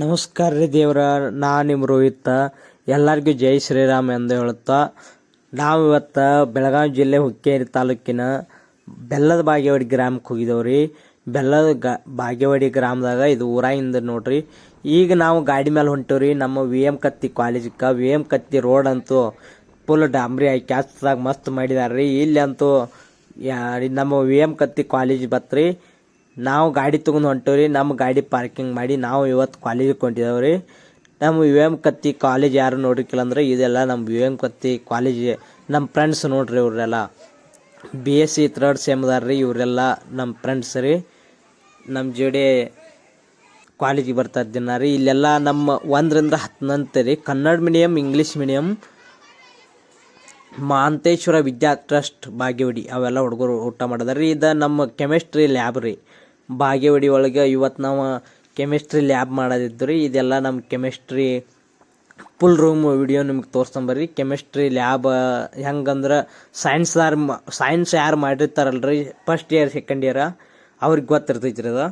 ನಮಸ್ಕಾರ ರೀ ದೇವ್ರ, ನಾ ನಿಮ್ಮ ರೋಹಿತ. ಎಲ್ಲರಿಗೂ ಜೈ ಶ್ರೀರಾಮ್ ಎಂದು ಹೇಳುತ್ತಾ, ನಾವು ಇವತ್ತು ಬೆಳಗಾವಿ ಜಿಲ್ಲೆ ಹುಕ್ಕೇರಿ ತಾಲೂಕಿನ ಬೆಲ್ಲದ ಬಾಗೇವಾಡಿ ಗ್ರಾಮಕ್ಕೆ ಹೋಗಿದ್ದೇವ್ರಿ ಬೆಲ್ಲದ ಗ, ಬಾಗೇವಾಡಿ ಗ್ರಾಮದಾಗ ಇದು ಊರಾಗಿಂದ ನೋಡ್ರಿ. ಈಗ ನಾವು ಗಾಡಿ ಮೇಲೆ ಹೊಂಟೇವ್ರಿ. ನಮ್ಮ ವಿ ಎಂ ಕತ್ತಿ ಕಾಲೇಜಕ್ಕೆ, ವಿ ಎಂ ಕತ್ತಿ ರೋಡ್ ಅಂತೂ ಫುಲ್ ಡಾಂಬ್ರಿ ಹಾಕಿ ಕ್ಯಾಚ್ದಾಗ ಮಸ್ತ್ ಮಾಡಿದಾರ್ರಿ. ಇಲ್ಲಿ ಅಂತೂ ನಮ್ಮ ವಿ ಎಂ ಕತ್ತಿ ಕಾಲೇಜ್ ಬತ್ರಿ. ನಾವು ಗಾಡಿ ತೊಗೊಂಡು ಹೊಂಟೇವ್ರಿ ನಮ್ಮ ಗಾಡಿ ಪಾರ್ಕಿಂಗ್ ಮಾಡಿ ನಾವು ಇವತ್ತು ಕಾಲೇಜಿಗೆ ಹೊಂಟಿದ್ದೇವೆ ನಮ್ಮ ವಿ ಎಂ ಕತ್ತಿ ಕಾಲೇಜ್ ಯಾರು ನೋಡಿರ್ಕಿಲ್ಲ ಅಂದ್ರೆ ಇದೆಲ್ಲ ನಮ್ಮ ವಿ ಎಂ ಕತ್ತಿ ಕಾಲೇಜ್ ನಮ್ಮ ಫ್ರೆಂಡ್ಸ್ ನೋಡ್ರಿ ಇವರೆಲ್ಲ. ಬಿ ಎಸ್ ಸಿ ಥರ್ಡ್ ಸೆಮ್ದಾರ ರೀ ಇವರೆಲ್ಲ ನಮ್ಮ ಫ್ರೆಂಡ್ಸ್ ರೀ. ನಮ್ಮ ಜೋಡಿ ಕಾಲೇಜಿಗೆ ಬರ್ತಾ ಇದ್ದೀನ ರೀ. ಇಲ್ಲೆಲ್ಲ ನಮ್ಮ ಒಂದರಿಂದ ಹತ್ತನಂತೆ ರೀ. Kannada medium English medium Manteshwara Vidya trust Bhagyawadi ಅವೆಲ್ಲ ಹುಡುಗರು ಊಟ ಮಾಡಿದಾರೆ. ರೀ ಇದು ನಮ್ಮ ಕೆಮಿಸ್ಟ್ರಿ ಲ್ಯಾಬ್ ರೀ. ಬಾಗೇವಾಡಿ ಒಳಗೆ ಇವತ್ತು ನಾವು ಕೆಮಿಸ್ಟ್ರಿ ಲ್ಯಾಬ್ ಮಾಡೋದಿದ್ದು ರೀ ಇದೆಲ್ಲ ನಮ್ಮ ಕೆಮಿಸ್ಟ್ರಿ ಫುಲ್ ರೂಮ್ ವಿಡಿಯೋ ನಿಮ್ಗೆ ತೋರಿಸ್ಕೊಂಬರ್ರಿ ಕೆಮಿಸ್ಟ್ರಿ ಲ್ಯಾಬ್ ಹೆಂಗಂದ್ರೆ ಸೈನ್ಸ್ದಾರ್ ಸೈನ್ಸ್ ಯಾರು ಮಾಡಿರ್ತಾರಲ್ರಿ? ಫಸ್ಟ್ ಇಯರ್ ಸೆಕೆಂಡ್ ಇಯರ್ ಅವ್ರಿಗೆ ಗೊತ್ತಿರ್ತೈತಿ ರೀ ಅದು.